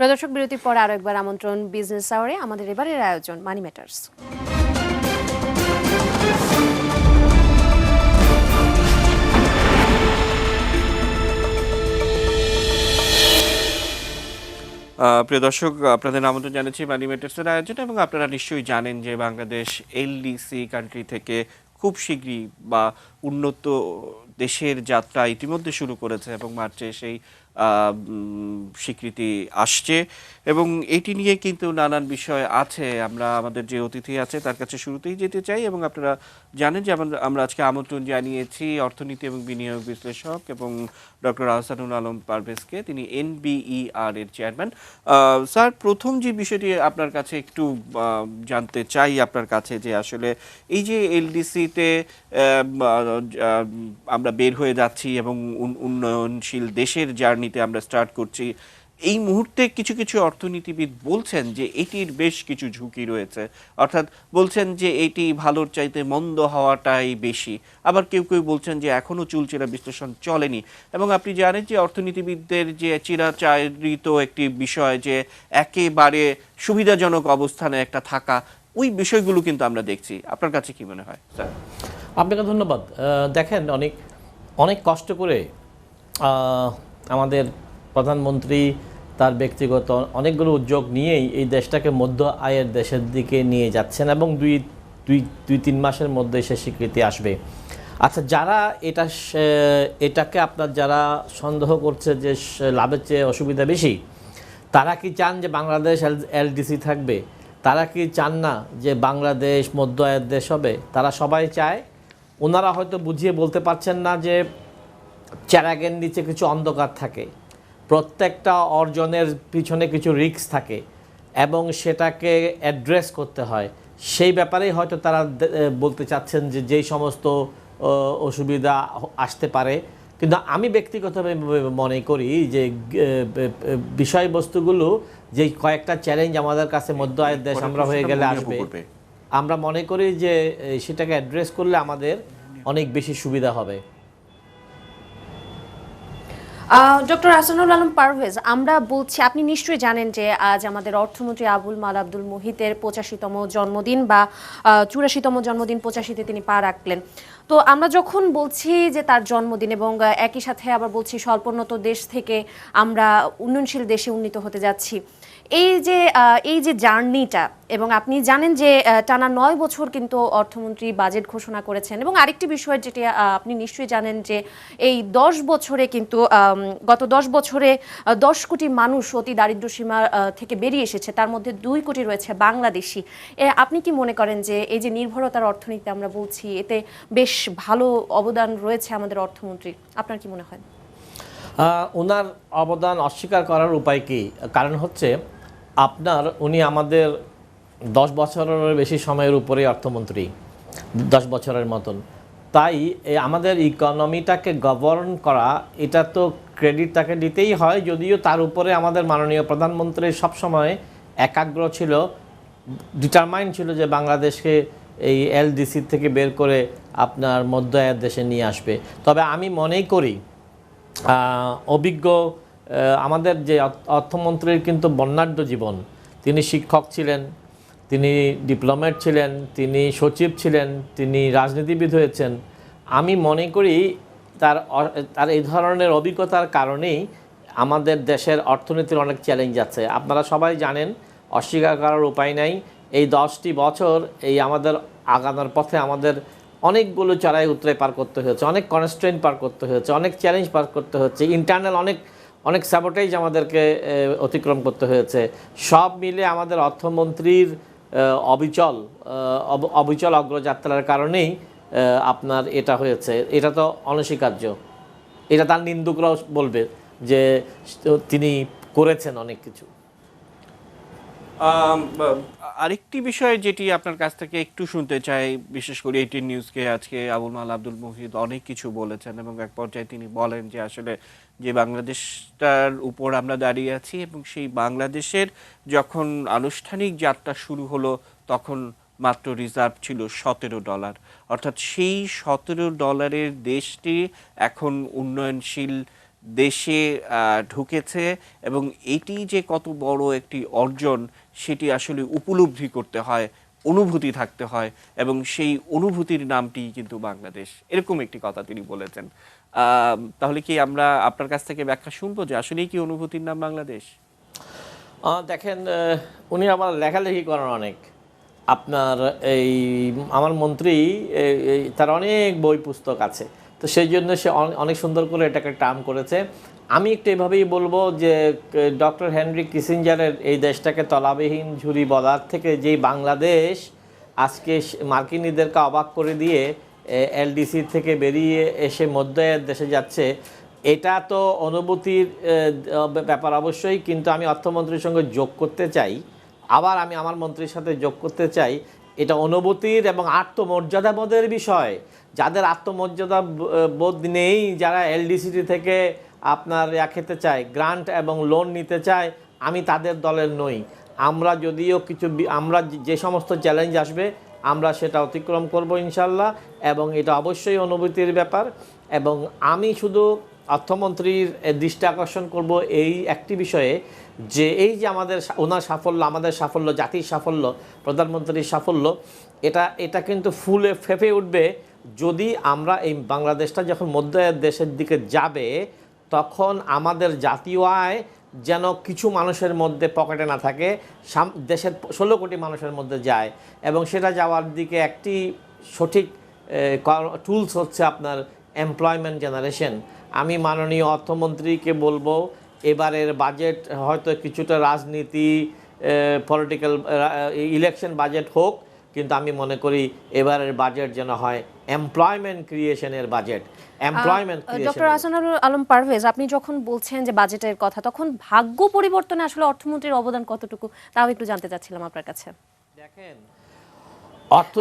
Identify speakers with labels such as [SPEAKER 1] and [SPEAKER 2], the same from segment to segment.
[SPEAKER 1] প্রদর্শক বিরতির পর আরও একবার আমন্ত্রণ বিজনেস আওয়ারে আমাদের এবারের আয়োজন মানি ম্যাটার্স
[SPEAKER 2] প্রিয় দর্শক, আপনাদের আমন্ত্রণ জানাচ্ছি মানি ম্যাটার্সের আয়োজন এবং আপনারা নিশ্চয়ই জানেন যে বাংলাদেশ এলডিসি কান্ট্রি থেকে খুব শীঘ্রই বা উন্নত দেশের যাত্রা ইতিমধ্যে শুরু করেছে এবং মার্চে সেই স্বীকৃতি আসছে এবং এটি নিয়ে কিন্তু নানান বিষয় আছে। আমরা, আমাদের যে অতিথি আছে তার কাছে শুরুতেই যেতে চাই এবং আপনারা জানেন যে আমরা- আজকে আমন্ত্রণ জানিয়েছি অর্থনীতি এবং বিনিয়োগ বিশ্লেষক এবং ডক্টর আহসানুল আলম পারভেজকে। তিনি এনবিইআর এর চেয়ারম্যান। স্যার, প্রথম যে বিষয়টি আপনার কাছে একটু জানতে চাই আপনার কাছে যে আসলে এই যে এলডিসিতে আমরা বের হয়ে যাচ্ছি এবং উন- উন্নয়নশীল দেশের জার্নিতে আমরা স্টার্ট করছি। এই মুহূর্তে কিছু কিছু অর্থনীতিবিদ বলছেন যে এটির বেশ কিছু ঝুঁকি রয়েছে। অর্থাৎ বলছেন যে এটি ভালোর চাইতে মন্দ হওয়াটাই বেশি। আবার কেউ কেউ বলছেন যে এখনও চুলচেরা বিশ্লেষণ চলেনি। এবং আপনি জানেন যে অর্থনীতিবিদদের যে চিরাচারিত একটি বিষয় যে একেবারে সুবিধাজনক অবস্থানে একটা থাকা, ওই বিষয়গুলো কিন্তু আমরা দেখছি। আপনার কাছে কি মনে হয়? স্যার।
[SPEAKER 3] আপনাকে ধন্যবাদ। দেখেন অনেক অনেক কষ্ট করে আমাদের প্রধানমন্ত্রী তার ব্যক্তিগত অনেকগুলো উদ্যোগ নিয়েই এই দেশটাকে মধ্য আয়ের দেশের দিকে নিয়ে যাচ্ছেন এবং দুই দুই দুই, তিন মাসের মধ্যে সে স্বীকৃতি আসবে। আচ্ছা যারা এটা এটাকে আপনার যারা সন্দেহ করছে যে লাভের চেয়ে অসুবিধা বেশি, তারা কি চান যে বাংলাদেশ এলডিসি থাকবে? তারা কি চান না যে বাংলাদেশ মধ্য আয়ের দেশ হবে? তারা সবাই চায়? ওনারা হয়তো বুঝিয়ে বলতে পারছেন না যে চ্যারাগের নিচে কিছু অন্ধকার থাকে। প্রত্যেকটা অর্জনের পিছনে কিছু রিস্ক থাকে এবং সেটাকে অ্যাড্রেস করতে হয়। সেই ব্যাপারেই হয়তো তারা বলতে চাচ্ছেন যে যেই সমস্ত অসুবিধা আসতে পারে। কিন্তু আমি ব্যক্তিগতভাবে মনে করি যে বিষয়বস্তুগুলো যে কয়েকটা চ্যালেঞ্জ আমাদের কাছে মধ্য আয়ের দেশ আমরা হয়ে গেলে আসবে। আমরা মনে করি যে সেটাকে অ্যাড্রেস করলে আমাদের অনেক বেশি সুবিধা হবে।
[SPEAKER 1] ডক্টর আসানুল আলম পারভেজ, আমরা বলছি, আপনি নিশ্চয়ই জানেন যে আজ আমাদের অর্থমন্ত্রী আবুল মাল আব্দুল মোহিতের পঁচাশিতম জন্মদিন বা চুরাশিতম জন্মদিন পঁচাশিতে তিনি পা রাখলেন। তো আমরা যখন বলছি যে তার জন্মদিন এবং একই সাথে আবার বলছি স্বল্পোন্নত দেশ থেকে আমরা উন্নয়নশীল দেশে উন্নীত হতে যাচ্ছি এই যে এই যে জার্নিটা এবং আপনি জানেন যে টানা নয় বছর কিন্তু অর্থমন্ত্রী বাজেট ঘোষণা করেছেন এবং আরেকটি বিষয় যেটি আপনি নিশ্চয়ই জানেন যে, এই দশ বছরে কিন্তু গত দশ বছরে দশ কোটি মানুষ অতি দারিদ্র সীমা থেকে বেরিয়ে এসেছে। তার মধ্যে দুই কোটি রয়েছে বাংলাদেশি। আপনি কি মনে করেন যে, এই যে নির্ভরতার অর্থনীতি আমরা বলছি, এতে বেশ ভালো অবদান রয়েছে আমাদের অর্থমন্ত্রীর? আপনার কি মনে হয়?
[SPEAKER 3] ওনার অবদান অস্বীকার করার উপায় কি? কারণ হচ্ছে আপনার, উনি আমাদের দশ বছরের বেশি সময়ের উপরে অর্থমন্ত্রী, দশ বছরের মতন। তাই আমাদের ইকোনমিটাকে গভর্ন করা, এটা তো ক্রেডিট তাকে দিতেই হয়, যদিও তার উপরে আমাদের মাননীয় প্রধানমন্ত্রী সবসময় একাগ্র ছিল ডিটারমাইন ছিল যে বাংলাদেশকে এই এলডিসি থেকে বের করে আপনার মধ্য দেশে নিয়ে আসবে। তবে আমি মনে করি অভিজ্ঞ আমাদের যে অর্থমন্ত্রীর কিন্তু বর্ণাঢ্য জীবন। তিনি শিক্ষক ছিলেন, তিনি ডিপ্লোমেট ছিলেন, তিনি সচিব ছিলেন, তিনি রাজনীতিবিদ হয়েছেন। আমি মনে করি তার তার এই ধরনের অভিজ্ঞতার কারণেই আমাদের দেশের অর্থনীতির অনেক চ্যালেঞ্জ আছে। আপনারা সবাই জানেন, অস্বীকার করার উপায় নাই। এই দশটি বছর এই আমাদের আগানোর পথে আমাদের অনেকগুলো চড়াই উতরে পার করতে হয়েছে, অনেক কনস্ট্রেন্ট পার করতে হয়েছে, অনেক চ্যালেঞ্জ পার করতে হচ্ছে। ইন্টারনাল অনেক অনেক স্যাবোটেজ আমাদেরকে অতিক্রম করতে হয়েছে। সব মিলে আমাদের অর্থমন্ত্রীর অবিচল অব- অবিচল অগ্রযাত্রার কারণেই আপনার এটা হয়েছে। এটা তো অনস্বীকার্য। এটা তার নিন্দুকরাও বলবে যে তিনি করেছেন অনেক কিছু।
[SPEAKER 2] আরেকটি বিষয় যেটি আপনার কাছ থেকে একটু শুনতে চাই, বিশেষ করে এইটিন নিউজকে আজকে আবুল মাল আব্দুল মুহিদ অনেক কিছু বলেছেন এবং এক পর্যায়ে তিনি বলেন যে আসলে যে বাংলাদেশটার উপর আমরা দাঁড়িয়ে আছি এবং সেই বাংলাদেশের যখন আনুষ্ঠানিক যাত্রা শুরু হলো, তখন মাত্র রিজার্ভ ছিল সতেরো ডলার। অর্থাৎ সেই সতেরো ডলারের দেশটি এখন উন্নয়নশীল দেশে ঢুকেছে এবং এটি যে কত বড় একটি অর্জন, সেটি আসলে উপলব্ধি করতে হয়, অনুভূতি থাকতে হয় এবং সেই অনুভূতির নামটি কিন্তু বাংলাদেশ। এরকম একটি কথা তিনি বলেছেন। তাহলে কি আমরা আপনার কাছ থেকে ব্যাখ্যা শুনব যে আসলেই কি অনুভূতির নাম বাংলাদেশ?
[SPEAKER 3] দেখেন উনি আবার লেখালেখি করেন অনেক। আপনার এই, আমার মন্ত্রী তার অনেক বই, পুস্তক আছে। তো সেই জন্য সে অনেক সুন্দর করে এটাকে টার্ম করেছে। আমি একটু এভাবেই বলব যে ডক্টর হেনরি কিসিঞ্জারের এই দেশটাকে তলাবিহীন ঝুরি বলার থেকে যেই বাংলাদেশ আজকে মার্কিনীদেরকে অবাক করে দিয়ে এলডিসি থেকে বেরিয়ে এসে মধ্যায়ের দেশে যাচ্ছে, এটা তো অনুভূতির ব্যাপার অবশ্যই, কিন্তু আমি অর্থমন্ত্রীর সঙ্গে যোগ করতে চাই, আবার আমি আমার মন্ত্রীর সাথে যোগ করতে চাই, এটা অনুভূতির এবং আত্মমর্যাদা বোধের বিষয়। যাদের আত্মমর্যাদা বোধ নেই, যারা এলডিসিটি থেকে আপনার ইয়া খেতে চায় গ্রান্ট এবং লোন নিতে চায়, আমি তাদের দলের নই। আমরা যদিও কিছু আমরা যে সমস্ত চ্যালেঞ্জ আসবে আমরা সেটা অতিক্রম করব ইনশাল্লাহ, এবং এটা অবশ্যই অনুভূতির ব্যাপার, এবং আমি শুধু অর্থমন্ত্রীর দৃষ্টি আকর্ষণ করব এই একটি বিষয়ে যে এই যে আমাদের ওনার সাফল্য, আমাদের সাফল্য, জাতির সাফল্য, প্রধানমন্ত্রীর সাফল্য, এটা এটা কিন্তু ফুলে ফেপে উঠবে যদি আমরা এই বাংলাদেশটা যখন মধ্য দেশের দিকে যাবে, তখন আমাদের জাতীয় আয় যেন কিছু মানুষের মধ্যে পকেটে না থাকে দেশের ষোলো কোটি মানুষের মধ্যে যায় এবং সেটা যাওয়ার দিকে একটি সঠিক টুলস হচ্ছে আপনার এমপ্লয়মেন্ট জেনারেশন আমি মাননীয় অর্থমন্ত্রীকে বলব, এবারের বাজেট হয়তো কিছুটা রাজনীতি পলিটিক্যাল ইলেকশন বাজেট হোক কিন্তু আমি মনে করি এবারের বাজেট যেন হয় employment ক্রিয়েশনের budget employment
[SPEAKER 1] doctor Ahsanul Alam Parvez আপনি যখন বলছেন যে বাজেটের কথা তখন ভাগ্য পরিবর্তনে আসলে অর্থমন্ত্রীর অবদান কতটুকু তাও একটু জানতে চাচ্ছিলাম আপনার কাছে।
[SPEAKER 3] দেখেন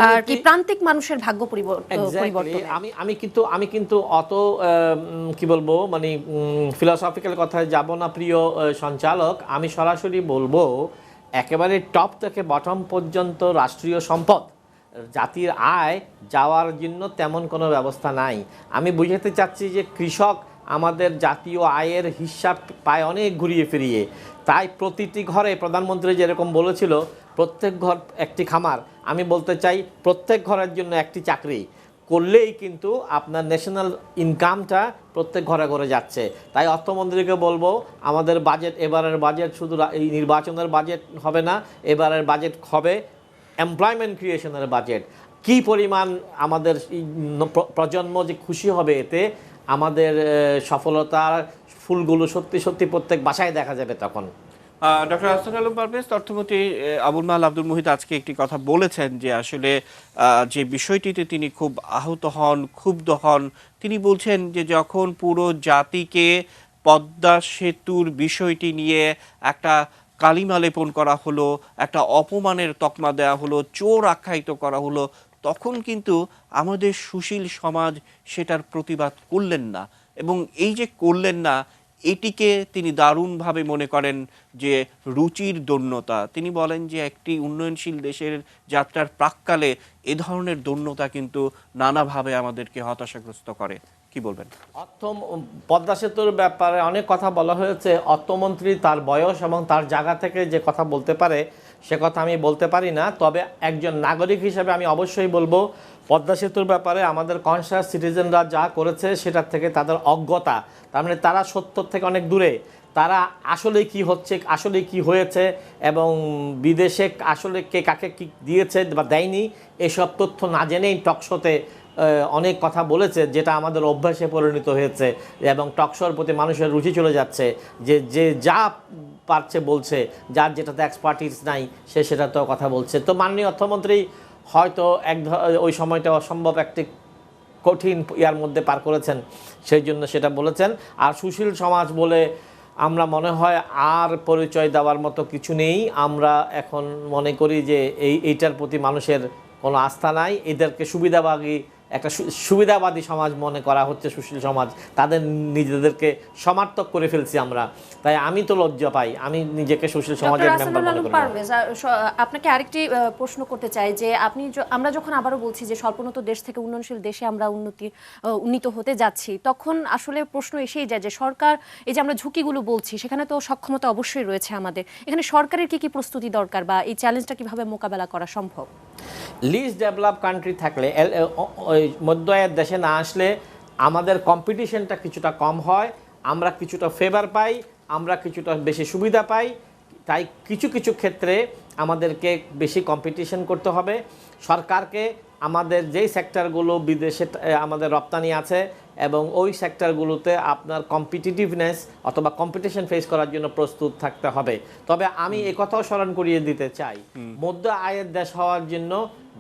[SPEAKER 1] আর কি প্রান্তিক মানুষের ভাগ্য. পরিবর্তনে।
[SPEAKER 3] আমি আমি কিন্তু আমি কিন্তু অত কি বলব মানে ফিলসফিক্যাল কথায় যাব না প্রিয় সঞ্চালক। আমি সরাসরি বলব একেবারে টপ থেকে বটম পর্যন্ত রাষ্ট্রীয় সম্পদ। জাতির আয় যাওয়ার জন্য তেমন কোনো ব্যবস্থা নাই। আমি বুঝাতে চাচ্ছি যে কৃষক আমাদের জাতীয় আয়ের হিসাব পায় অনেক ঘুরিয়ে ফিরিয়ে। তাই প্রতিটি ঘরে প্রধানমন্ত্রী যেরকম বলেছিল, প্রত্যেক ঘর একটি খামার। আমি বলতে চাই, প্রত্যেক ঘরের জন্য একটি চাকরি। করলেই কিন্তু আপনার ন্যাশনাল ইনকামটা প্রত্যেক ঘরে ঘরে যাচ্ছে। তাই অর্থমন্ত্রীকে বলব, আমাদের বাজেট এবারের বাজেট শুধু এই নির্বাচনের বাজেট হবে না, এবারের বাজেট হবে এমপ্লয়মেন্ট ক্রিয়েশনের বাজেট কি পরিমাণ আমাদের প্রজন্ম যে খুশি হবে এতে, আমাদের সফলতার ফুলগুলো সত্যি সত্যি প্রত্যেক বাসায় দেখা যাবে তখন।
[SPEAKER 2] ডক্টর হাসান আলম পারভেজ অর্থমন্ত্রী আবুল মাল আব্দুল মুহিত আজকে একটি কথা বলেছেন যে আসলে যে বিষয়টিতে তিনি খুব আহত হন, ক্ষুব্ধ হন, তিনি বলছেন যে যখন পুরো জাতিকে পদ্মা সেতুর বিষয়টি নিয়ে একটা কালিমা লেপন করা হলো, একটা অপমানের তকমা দেওয়া হলো, চোর আখ্যায়িত করা হলো, তখন কিন্তু আমাদের সুশীল সমাজ সেটার প্রতিবাদ করলেন না। এবং এই যে করলেন না এটিকে তিনি দারুণভাবে মনে করেন যে রুচির দৈন্যতা। তিনি বলেন যে একটি উন্নয়নশীল দেশের যাত্রার প্রাককালে এ ধরনের দৈন্যতা কিন্তু নানাভাবে আমাদেরকে হতাশাগ্রস্ত করে। কি বলবেন?
[SPEAKER 3] অর্থ পদ্মা সেতুর ব্যাপারে অনেক কথা বলা হয়েছে। অর্থমন্ত্রী তার বয়স এবং তার জায়গা থেকে যে কথা বলতে পারে, সে কথা আমি বলতে পারি না। তবে একজন নাগরিক হিসেবে আমি অবশ্যই বলব পদ্মা সেতুর ব্যাপারে আমাদের কনসাস সিটিজেনরা যা করেছে, সেটার থেকে তাদের অজ্ঞতা। তার মানে তারা সত্যর থেকে অনেক দূরে। তারা আসলে কি হচ্ছে, আসলে কি হয়েছে এবং বিদেশে আসলে কে কাকে কি দিয়েছে বা দেয়নি, এসব তথ্য না জেনেই টকশোতে অনেক কথা বলেছে যেটা আমাদের অভ্যাসে পরিণত হয়েছে এবং টকশোর প্রতি মানুষের রুচি চলে যাচ্ছে। যে যে যা পারছে বলছে, যার যেটাতে এক্সপার্টিস নাই, সে সেটাতেও কথা বলছে। তো মাননীয় অর্থমন্ত্রী হয়তো এক ওই সময়টা অসম্ভব একটি কঠিন ইয়ার মধ্যে পার করেছেন, সেই জন্য সেটা বলেছেন। আর সুশীল সমাজ বলে আমরা মনে হয় আর পরিচয় দেওয়ার মতো কিছু নেই। আমরা এখন মনে করি যে এই, এইটার প্রতি মানুষের কোনো আস্থা নাই। এদেরকে সুবিধাভাগী একটা সুবিধাবাদী সমাজ মনে করা হচ্ছে সুশীল সমাজ। তাদের নিজেদেরকে সমার্থক করে ফেলছি আমরা। তাই আমি তো লজ্জা পাই। আমি নিজেকে সুশীল সমাজের মেম্বার মনে করি
[SPEAKER 1] আপনাকে আরেকটি প্রশ্ন করতে চাই যে আপনি আমরা যখন আবারও বলছি যে স্বল্পোন্নত দেশ থেকে উন্নয়নশীল দেশে আমরা উন্নতি উন্নীত হতে যাচ্ছি তখন আসলে প্রশ্ন এসেই যায় যে সরকার এই যে আমরা ঝুঁকিগুলো বলছি সেখানে তো সক্ষমতা অবশ্যই রয়েছে আমাদের। এখানে সরকারের কি কি প্রস্তুতি দরকার বা এই চ্যালেঞ্জটা কীভাবে মোকাবেলা করা সম্ভব?
[SPEAKER 3] লিস্ট ডেভেলপ কান্ট্রি থাকলে ওই মধ্য আয়ের দেশে না আসলে আমাদের কম্পিটিশনটা কিছুটা কম হয়, আমরা কিছুটা ফেভার পাই, আমরা কিছুটা বেশি সুবিধা পাই, তাই কিছু কিছু ক্ষেত্রে আমাদেরকে বেশি কম্পিটিশন করতে হবে। সরকারকে আমাদের যেই সেক্টরগুলো বিদেশে আমাদের রপ্তানি আছে এবং ওই সেক্টরগুলোতে আপনার কম্পিটিটিভনেস অথবা কম্পিটিশন ফেস করার জন্য প্রস্তুত থাকতে হবে। তবে আমি একথাও স্মরণ করিয়ে দিতে চাই। মধ্য আয়ের দেশ হওয়ার জন্য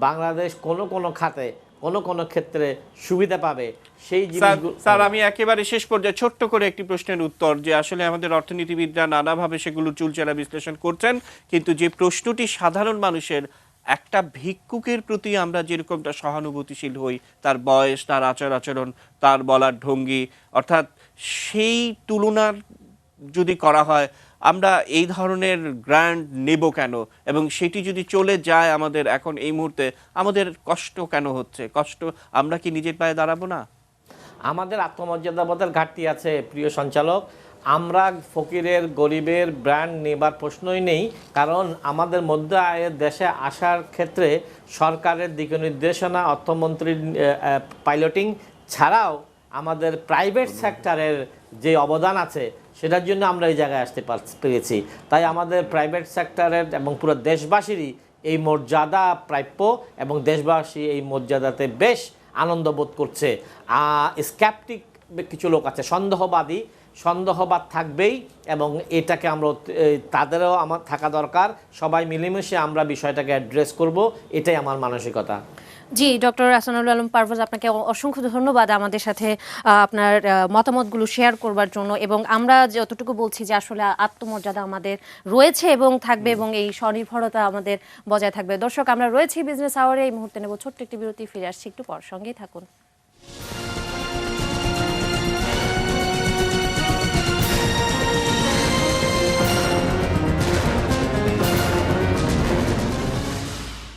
[SPEAKER 3] বাংলাদেশ কোনো কোনো খাতে কোনো কোনো ক্ষেত্রে সুবিধা পাবে। সেই
[SPEAKER 2] স্যার স্যার আমি একেবারে শেষ পর্যায়ে ছোট্ট করে একটি প্রশ্নের উত্তর যে আসলে আমাদের অর্থনীতিবিদরা নানাভাবে সেগুলো চুলচেরা বিশ্লেষণ করছেন কিন্তু যে প্রশ্নটি সাধারণ মানুষের একটা ভিক্ষুকের প্রতি আমরা যেরকমটা সহানুভূতিশীল হই, তার বয়স, তার আচার আচরণ, তার বলার ভঙ্গি অর্থাৎ সেই তুলনার যদি করা হয়, আমরা এই ধরনের গ্র্যান্ড নেব কেন? এবং সেটি যদি চলে যায় আমাদের এখন এই মুহূর্তে, আমাদের কষ্ট কেন হচ্ছে? কষ্ট আমরা কি নিজের পায়ে দাঁড়াবো না?
[SPEAKER 3] আমাদের আত্মমর্যাদাবোধের ঘাটতি আছে, প্রিয় সঞ্চালক। আমরা ফকিরের, গরিবের ব্র্যান্ড নেবার প্রশ্নই নেই, কারণ আমাদের মধ্য আয়ের দেশে আসার ক্ষেত্রে সরকারের দিক নির্দেশনা, অর্থমন্ত্রীর পাইলটিং ছাড়াও আমাদের প্রাইভেট সেক্টরের যে অবদান আছে, সেটার জন্য আমরা এই জায়গায় আসতে পার- পেরেছি। তাই আমাদের প্রাইভেট সেক্টরের এবং পুরো দেশবাসীরই এই মর্যাদা প্রাপ্য এবং দেশবাসী এই মর্যাদাতে বেশ আনন্দ বোধ করছে। স্ক্যাপটিক কিছু লোক আছে, সন্দেহবাদী সন্দেহবাদ থাকবেই এবং এটাকে আমরা তাদেরও আমার থাকা দরকার। সবাই মিলেমিশে আমরা বিষয়টাকে অ্যাড্রেস করব এটাই আমার মানসিকতা।
[SPEAKER 1] জি ডক্টর আসানুল আলম পারভেজ আপনাকে অসংখ্য ধন্যবাদ আমাদের সাথে আপনার মতামতগুলো শেয়ার করবার জন্য এবং আমরা যতটুকু বলছি যে আসলে আত্মমর্যাদা আমাদের রয়েছে এবং থাকবে এবং এই স্বনির্ভরতা আমাদের বজায় থাকবে। দর্শক আমরা রয়েছি বিজনেস আওয়ারে এই মুহূর্তে নেব ছোট্ট একটি বিরতি ফিরে আসছি একটু পর। সঙ্গেই থাকুন।